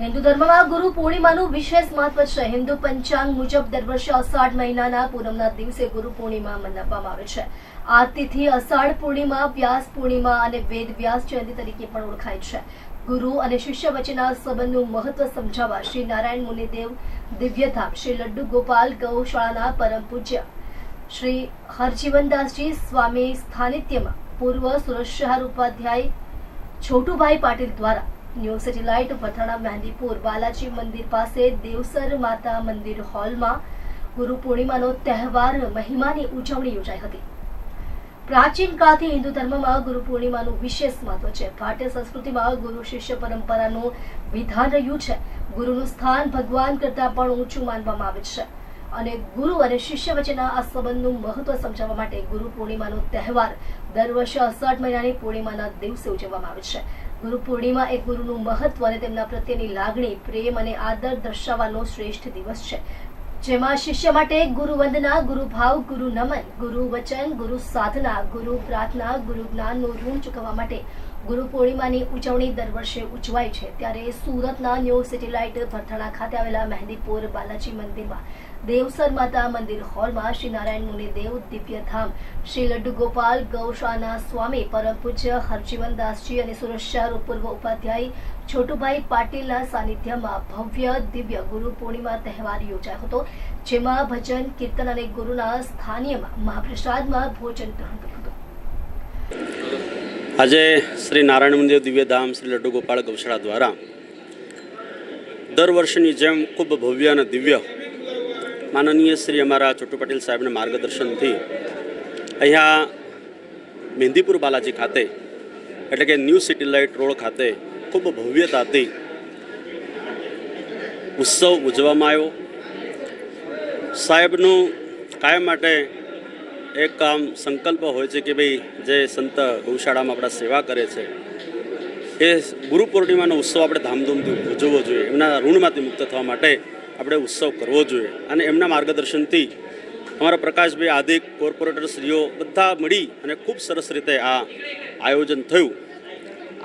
હિન્દુ ધર્મમાં ગુરુ પૂર્ણિમાનું વિશેષ મહત્વ છે. હિન્દુ પંચાંગ મુજબ દર વર્ષે અષાઢ મહિનાના પૂનમના દિવસે ગુરુ પૂર્ણિમા મનાવવામાં આવે છે. આ તિથિ અષાઢ પૂર્ણિમા, વ્યાસ પૂર્ણિમા અને વેદ વ્યાસ જયંતિ તરીકે પણ ઓળખાય છે. ગુરુ અને શિષ્ય વચ્ચેના સંબંધનું મહત્વ સમજાવવા શ્રી નારાયણ મુનિદેવ દિવ્યધામ શ્રી લડ્ડુ ગોપાલ ગૌશાળાના પરમ પૂજ્ય શ્રી હરજીવનદાસજી સ્વામી સ્થાનિત્યમાં પૂર્વ સુરત ઉપાધ્યાય છોટુભાઈ પાટીલ દ્વારા ન્યૂ સેટેલાઇટ પથાણા મહેંદીપુર બાલાજી મંદિર પાસે દેવસર માતા મંદિર હોલમાં ગુરુ પૂર્ણિમાનો તહેવાર મહિમાની ઉજવણી યોજાઈ હતી. પ્રાચીન કાળથી હિન્દુ ધર્મમાં ગુરુ પૂર્ણિમાનું વિશેષ મહત્વ છે. ભારતીય સંસ્કૃતિમાં ગુરુ શિષ્ય પરંપરાનું વિધાન રહ્યું છે. ગુરુનું સ્થાન ભગવાન કરતાં પણ ઊંચું માનવામાં આવે છે. અને ગુરુ અને શિષ્ય વચ્ચેના આ સંબંધનું મહત્વ સમજાવવા માટે ગુરુ પૂર્ણિમાનો તહેવાર દર વર્ષે અષાઢ મહિનાની પૂર્ણિમાના દિવસે ઉજવવામાં આવે છે. ગુરુ પૂર્ણિમા એ ગુરુનું મહત્વ અને તેમના પ્રત્યેની લાગણી, પ્રેમ અને આદર દર્શાવવાનો શ્રેષ્ઠ દિવસ છે. જેમાં શિષ્ય માટે ગુરુ વંદના, ગુરુ ભાવ, ગુરુ નમન, ગુરુ વચન, ગુરુ સાધના, ગુરુ પ્રાર્થના, ગુરુ જ્ઞાનનું ઋણ ચૂકવવા માટે ગુરુ પૂર્ણિમાની ઉજવણી દર વર્ષે ઉજવાય છે. ત્યારે સુરતના ન્યૂ સિટીલાઇટ ભરથાણા ખાતે આવેલા મહેંદીપુર બાલાજી મંદિરમાં દેવસર માતા મંદિર હોલમાં શ્રી નારાયણ મુનિ દેવ દિવ્યધામ શ્રી લડ્ડુ ગોપાલ ગૌશાના સ્વામી પરમ પૂજ્ય હરજીવનદાસજી અને સુરત પૂર્વ ઉપાધ્યાય છોટુભાઈ પાટીલના સાનિધ્યમાં ભવ્ય દિવ્ય ગુરુ પૂર્ણિમા તહેવાર યોજાયો હતો, જેમાં ભજન, કીર્તન અને ગુરુના સ્થાનીયમાં મહાપ્રસાદમાં ભોજન ગ્રહણ કર્યું. આજે શ્રી નારાયણ મંદિર દિવ્યધામ શ્રી લડ્ડુ ગોપાળ ગૌશાળા દ્વારા દર વર્ષની જેમ ખૂબ ભવ્ય અને દિવ્ય માનનીય શ્રી અમારા ચોટુ પટેલ સાહેબના માર્ગદર્શનથી અહીંયા મહેંદીપુર બાલાજી ખાતે, એટલે કે ન્યૂ સિટી લાઇટ રોડ ખાતે ખૂબ ભવ્યતાથી ઉત્સવ ઉજવવામાં આવ્યો. સાહેબનું કાયમ માટે એક આમ સંકલ્પ હોય છે કે ભાઈ જે સંત ગૌશાળામાં આપણા સેવા કરે છે, એ ગુરુ પૂર્ણિમાનો ઉત્સવ આપણે ધામધૂમથી ઉજવવો જોઈએ. એમના ઋણમાંથી મુક્ત થવા માટે આપણે ઉત્સવ કરવો જોઈએ. અને એમના માર્ગદર્શનથી અમારા પ્રકાશભાઈ આદિક કોર્પોરેટરશ્રીઓ બધા મળી અને ખૂબ સરસ રીતે આ આયોજન થયું.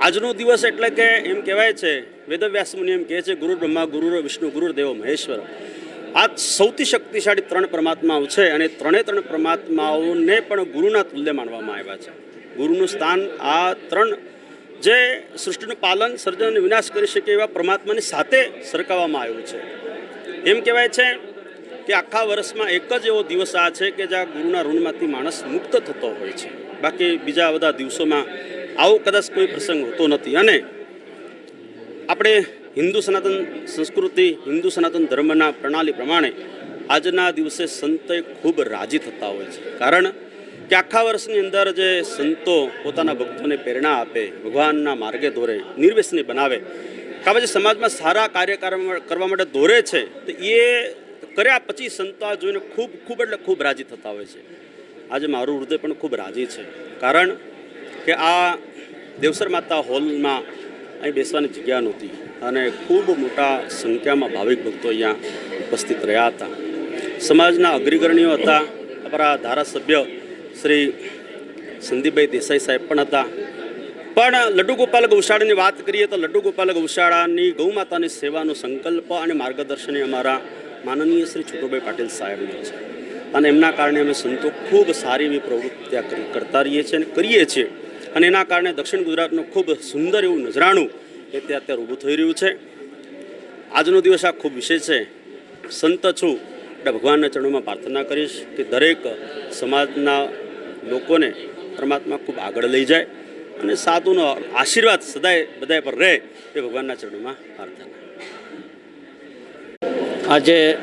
આજનો દિવસ એટલે કે એમ કહેવાય છે વેદવ્યાસ મુનિ એમ કહે છે, ગુરુ બ્રહ્મા, ગુરુ વિષ્ણુ ગુરુ દેવો મહેશ્વર. આ સૌથી શક્તિશાળી ત્રણ પરમાત્માઓ છે અને ત્રણે ત્રણ પરમાત્માઓને પણ ગુરુના તુલ્ય માનવામાં આવ્યા છે. ગુરુનું સ્થાન આ ત્રણ જે સૃષ્ટિનું પાલન, સર્જન અને વિનાશ કરી શકે એવા પરમાત્માની સાથે સરકાવવામાં આવ્યું છે. એમ કહેવાય છે કે આખા વર્ષમાં એક જ એવો દિવસ આ છે કે જ્યાં ગુરુના ઋણમાંથી માણસ મુક્ત થતો હોય છે. બાકી બીજા બધા દિવસોમાં આવો કદાચ કોઈ પ્રસંગ હોતો નથી. અને આપણે હિન્દુ સનાતન સંસ્કૃતિ, હિન્દુ સનાતન ધર્મના પ્રણાલી પ્રમાણે આજના દિવસે સંતોએ ખૂબ રાજી થતા હોય છે. કારણ કે આખા વર્ષની અંદર જે સંતો પોતાના ભક્તોને પ્રેરણા આપે, ભગવાનના માર્ગે દોરે નિર્વ્યસની બનાવે, કાં પછી સમાજમાં સારા કાર્ય કરવા માટે દોરે છે, તો એ કર્યા પછી સંતો આ જોઈને ખૂબ ખૂબ એટલે ખૂબ રાજી થતા હોય છે. આજે મારું હૃદય પણ ખૂબ રાજી છે. કારણ કે આ દેવસર માતા હોલમાં અહીં બેસવાની જગ્યા નહોતી અને ખૂબ મોટા સંખ્યામાં ભાવિક ભક્તો અહીંયા ઉપસ્થિત રહ્યા હતા. સમાજના અગ્રગણ્યો હતા અમારા ધારાસભ્ય શ્રી સંદીપભાઈ દેસાઈ સાહેબ પણ હતા. પણ લડ્ડુ ગોપાલ ગૌશાળાની વાત કરીએ તો લડ્ડુ ગોપાલ ગૌશાળાની ગૌમાતાની સેવાનો સંકલ્પ અને માર્ગદર્શન અમારા માનનીય શ્રી છોટુભાઈ પાટીલ સાહેબનો છે. અને એમના કારણે અમે સંતો ખૂબ સારી એવી પ્રવૃત્તિ કરતા રહીએ છીએ અને કરીએ છીએ. અને એના કારણે દક્ષિણ ગુજરાતનું ખૂબ સુંદર એવું નજરાણું એ ત્યાં અત્યારે ઊભું થઈ રહ્યું છે. આજનો દિવસ આ ખૂબ વિશેષ છે. સંત છું. એટલે ભગવાનના ચરણોમાં પ્રાર્થના કરીશ કે દરેક સમાજના લોકોને પરમાત્મા ખૂબ આગળ લઈ જાય અને સાધુનો આશીર્વાદ સદાય બધાય પર રહે એ ભગવાનના ચરણોમાં પ્રાર્થના. આજે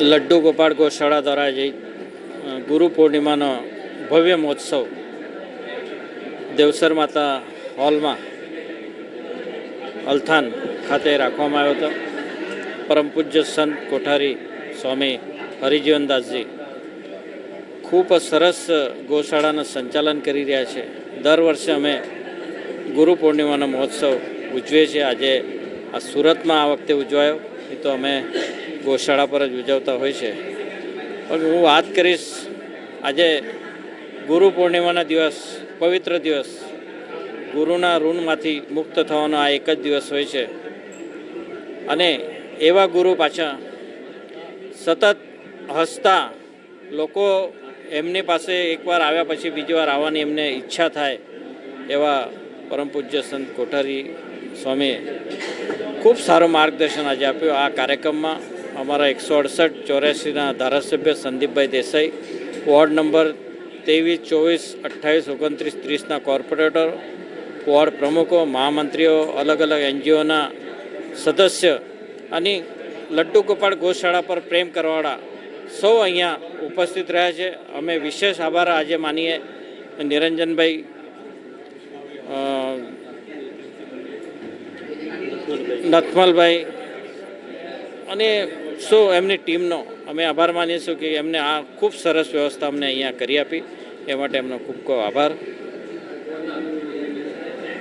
લડ્ડુ ગોપાળ ગોશાળા દ્વારા જે ગુરુ પૂર્ણિમાનો ભવ્ય મહોત્સવ દેવસર માતા હોલમાં અલથાન ખાતે રાખવામાં આવ્યો હતો. પરમ પૂજ્ય સંત કોઠારી સ્વામી હરિજીવનદાસજી ખૂબ સરસ ગૌશાળાનું સંચાલન કરી રહ્યા છે. દર વર્ષે અમે ગુરુ પૂર્ણિમાનો મહોત્સવ ઉજવીએ છીએ. આજે આ સુરતમાં આ વખતે ઉજવાયો. એ તો અમે ગૌશાળા પર જ ઉજવતા હોય છે. પણ હું વાત કરીશ આજે ગુરુ પૂર્ણિમાના દિવસ પવિત્ર દિવસ. ગુરુના ઋણમાંથી મુક્ત થવાનો આ એક જ દિવસ હોય છે. અને એવા ગુરુ પાછા સતત હસતા લોકો એમની પાસે એકવાર આવ્યા પછી બીજી વાર આવવાની એમને ઈચ્છા થાય એવા પરમ પૂજ્ય સંત કોઠારી સ્વામીએ ખૂબ સારું માર્ગદર્શન આજે આપ્યું આ કાર્યક્રમમાં. અમારા એકસો અડસઠ ચોર્યાસીના ધારાસભ્ય સંદીપભાઈ દેસાઈ, વોર્ડ નંબર ત્રેવીસ, ચોવીસ, અઠ્ઠાવીસ, ઓગણત્રીસ, ત્રીસના કોર્પોરેટર વોર્ડ પ્રમુખો, મહામંત્રીઓ, અલગ અલગ એનજીઓના સદસ્ય અને લડ્ડુ ગોપાળ ગૌશાળા પર પ્રેમ કરવાળા સૌ અહીંયા ઉપસ્થિત રહ્યા છે. અમે વિશેષ આભાર આજે માનીએ. નિરંજનભાઈ નથમલભાઈ અને શું એમની ટીમનો અમે આભાર માનીશું કે એમને આ ખૂબ સરસ વ્યવસ્થા અમને અહીંયા કરી આપી. એ માટે એમનો ખૂબ ખૂબ આભાર.